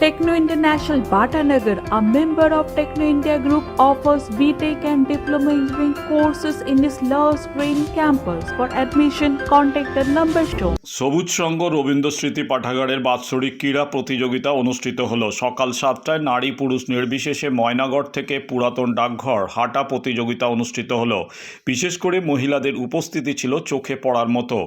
Techno International Bhatanagar, a member of Techno India Group, offers BTEC and Diploma Engineering courses in its Love Green campus. For admission, contact the number shown. সবুজ সংঘ রবীন্দ্র স্মৃতি পাঠাগারের বাৎসরিক ক্রীড়া প্রতিযোগিতা অনুষ্ঠিত হলো সকাল সাতটায় নারী পুরুষ নির্বিশেষে ময়নাগড় থেকে পুরাতন ডাকঘর হাঁটা প্রতিযোগিতা অনুষ্ঠিত হলো বিশেষ করে মহিলাদের উপস্থিতি ছিল চোখে পড়ার মতো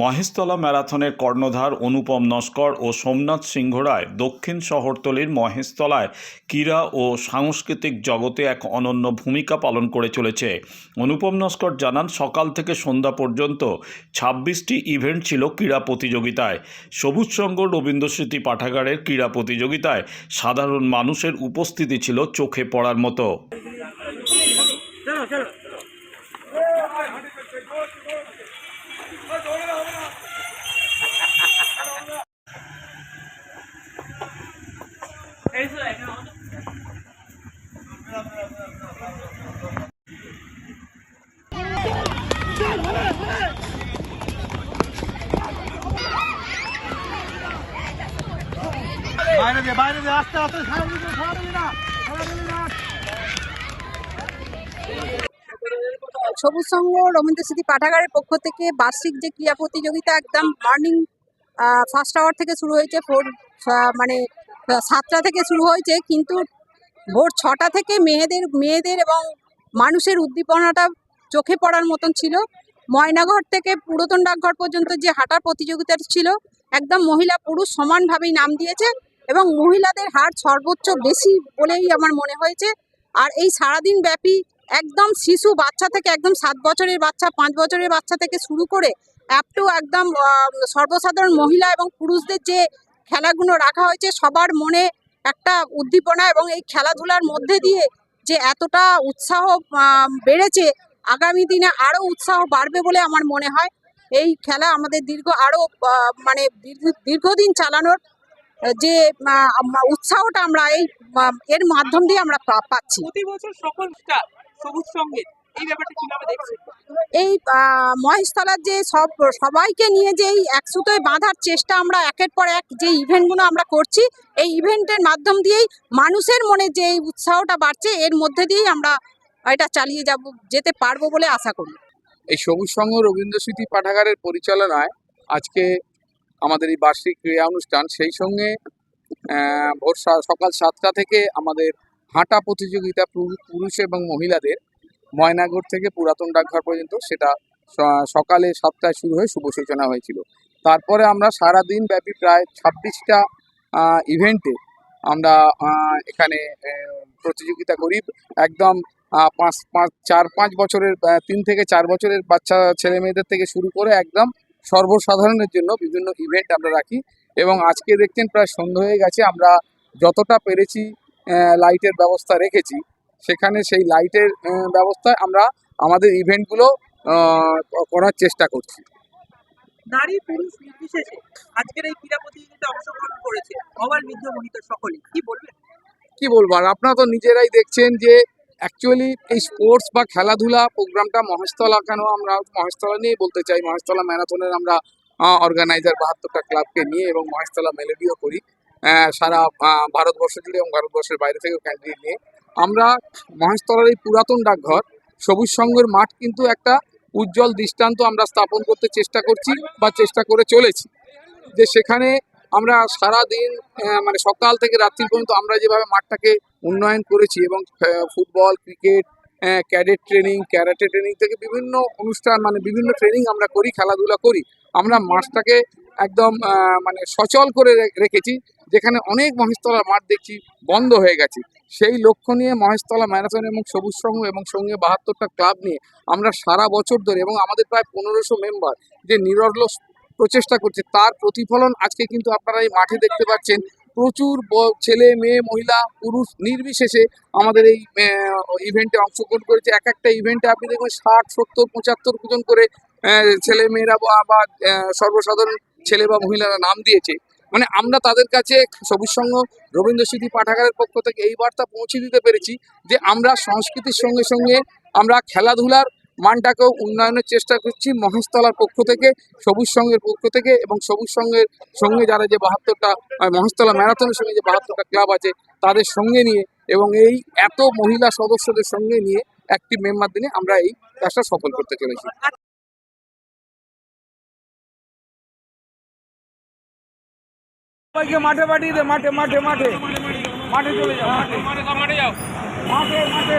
মহেশতলা ম্যারাথনের কর্ণধার অনুপম নস্কর ও সোমনাথ সিংহ রায় দক্ষিণ শহরতলির মহেশতলায় ক্রীড়া ও সাংস্কৃতিক জগতে এক অনন্য ভূমিকা পালন করে চলেছে। অনুপম নস্কর জানান, সকাল থেকে সন্ধ্যা পর্যন্ত ছাব্বিশটি ইভেন্ট ছিল ক্রীড়া প্রতিযোগিতায়। সবুজ সংঘ রবীন্দ্রস্মৃতি পাঠাগারের ক্রীড়া প্রতিযোগিতায় সাধারণ মানুষের উপস্থিতি ছিল চোখে পড়ার মতো। দে বাইরে দে আস্তে আস্তে সারা দিবি না সারা দিবি না দিবি না সবুজ সংঘ রবীন্দ্র স্মৃতি পাঠাগারের পক্ষ থেকে বার্ষিক যে ক্রীড়া প্রতিযোগিতা একদম মর্নিং ফার্স্ট আওয়ার থেকে শুরু হয়েছে ফোর মানে সাতটা থেকে শুরু হয়েছে, কিন্তু ভোর ছটা থেকে মেয়েদের মেয়েদের এবং মানুষের উদ্দীপনাটা চোখে পড়ার মতন ছিল। ময়নাঘর থেকে পুরাতন ডাকঘর পর্যন্ত যে হাঁটার প্রতিযোগিতা ছিল, একদম মহিলা পুরুষ সমানভাবেই নাম দিয়েছে। এবং মহিলাদের হার সর্বোচ্চ বেশি বলেই আমার মনে হয়েছে। আর এই সারাদিন ব্যাপী একদম শিশু বাচ্চা থেকে একদম সাত বছরের বাচ্চা, পাঁচ বছরের বাচ্চা থেকে শুরু করে অ্যাপ টু একদম সর্বসাধারণ মহিলা এবং পুরুষদের যে খেলাগুলো রাখা হয়েছে, সবার মনে একটা উদ্দীপনা এবং এই খেলাধুলার মধ্যে দিয়ে যে এতটা উৎসাহ বেড়েছে, আগামী দিনে আরও উৎসাহ বাড়বে বলে আমার মনে হয়। এই খেলা আমাদের দীর্ঘ আরও মানে দীর্ঘ- দীর্ঘদিন চালানোর যে উৎসাহটা আমরা এই এর মাধ্যম দিয়ে আমরা পা- পাচ্ছি। প্রতি বছর সকল সবুজ সঙ্গে এই মহেশতলার যে সব সবাইকে নিয়ে যে এই এক সুতোয় বাঁধার চেষ্টা আমরা একের পর এক যে ইভেন্টগুলো আমরা করছি এই ইভেন্টের মাধ্যম দিয়েই মানুষের মনে যে এই উৎসাহটা বাড়ছে এর মধ্যে দিয়েই আমরা এটা চালিয়ে যাব যেতে পারব বলে আশা করি। এই সবুজ সংঘ রবীন্দ্র স্মৃতি পাঠাগারের পরিচালনায় আজকে আমাদের এই বার্ষিক ক্রীড়া অনুষ্ঠান, সেই সঙ্গে ভোর সকাল সাতটা থেকে আমাদের হাঁটা প্রতিযোগিতা পুরু- পুরুষ এবং মহিলাদের ময়নাগড় থেকে পুরাতন ডাকঘর পর্যন্ত সেটা সকালে সাতটায় শুরু হয়ে শুভ সূচনা হয়েছিল। তারপরে আমরা সারা দিন ব্যাপী প্রায় ছাব্বিশটা ইভেন্টে আমরা এখানে প্রতিযোগিতা করি। একদম পাঁচ পাঁচ, চার, পাঁচ বছরের তিন থেকে চার বছরের বাচ্চা ছেলে মেয়েদের থেকে শুরু করে একদম সর্বসাধারণের জন্য বিভিন্ন ইভেন্ট আমরা রাখি এবং আজকে দেখছেন প্রায় সন্ধ্যা হয়ে গেছে আমরা যতটা পেরেছি লাইটের ব্যবস্থা রেখেছি সেখানে সেই লাইটের ব্যবস্থায় আমরা আমাদের ইভেন্টগুলো করার চেষ্টা করছি। নারী পুরুষ নির্বিশেষে আজকের এই ক্রীড়া প্রতিযোগিতা অংশগ্রহণ করেছে অবার বৃদ্ধ মহিলা সকলে। কি বলবেন? কি বলব? আর আপনারা তো নিজেরাই দেখছেন যে অ্যাকচুয়ালি এই স্পোর্টস বা খেলাধুলা প্রোগ্রামটা মহেশতলা কেন আমরা মহেশতলা নিয়েই বলতে চাই? মহেশতলা ম্যারাথনের আমরা অর্গানাইজার বাহাত্তরটা ক্লাবকে নিয়ে এবং মহেশতলা মেলেডিও করি সারা ভারতবর্ষ জুড়ে এবং ভারতবর্ষের বাইরে থেকেও ক্যান্ডিডেট নিয়ে। আমরা মহেশতলার এই পুরাতন ডাকঘর, সবুজ সংঘের মাঠ কিন্তু একটা উজ্জ্বল দৃষ্টান্ত আমরা স্থাপন করতে চেষ্টা করছি বা চেষ্টা করে চলেছি। যে সেখানে আমরা সারা দিন মানে সকাল থেকে রাত্রি পর্যন্ত আমরা যেভাবে মাঠটাকে উন্নয়ন করেছি এবং football, cricket cadet training, karate training থেকে বিভিন্ন অনুষ্ঠান মানে বিভিন্ন ট্রেনিং আমরা করি, খেলাধুলা করি। আমরা মাঠটাকে একদম মানে সচল করে রেখেছি, যেখানে অনেক মহেশতলা মাঠ দেখছি বন্ধ হয়ে গেছে। সেই লক্ষ্য নিয়ে মহেশতলা ম্যারাথন এবং সবুজ সংঘ এবং সঙ্গে বাহাত্তরটা ক্লাব নিয়ে আমরা সারা বছর ধরে এবং আমাদের প্রায় পনেরোশো মেম্বার যে নিরলস প্রচেষ্টা করছে। তার প্রতিফলন আজকে কিন্তু আপনারা এই মাঠে দেখতে পাচ্ছেন। প্রচুর ছেলে, মেয়ে, মহিলা, পুরুষ নির্বিশেষে আমাদের এই ইভেন্টে অংশগ্রহণ করেছে। এক একটা ইভেন্টে আপনি দেখবেন ষাট, সত্তর, পঁচাত্তর জন করে ছেলে মেয়েরা বা সর্বসাধারণ ছেলে বা মহিলারা নাম দিয়েছে। মানে আমরা তাদের কাছে সবুজ সংঘ রবীন্দ্র স্মৃতি পাঠাগারের পক্ষ থেকে এই বার্তা পৌঁছে দিতে পেরেছি যে আমরা সংস্কৃতির সঙ্গে সঙ্গে আমরা খেলাধুলার মানটাকেও উন্নয়নের চেষ্টা করছি। মহেশতলার পক্ষ থেকে সবুজ সংঘের পক্ষ থেকে এবং সবুজ সংঘের সঙ্গে যারা যে বাহাত্তরটা মহেশতলা ম্যারাথনের সঙ্গে যে বাহাত্তরটা ক্লাব আছে তাদের সঙ্গে নিয়ে এবং এই এত মহিলা সদস্যদের সঙ্গে নিয়ে একটি মেম্বার দিনে আমরা এই কাজটা সফল করতে চলেছি। সবাইকে মাঠে পাঠিয়ে দে মাঠে মাঠে মাঠে। মাঠে চলে যাও মাঠে মাঠে মাঠে যাও। মাঠে মাঠে।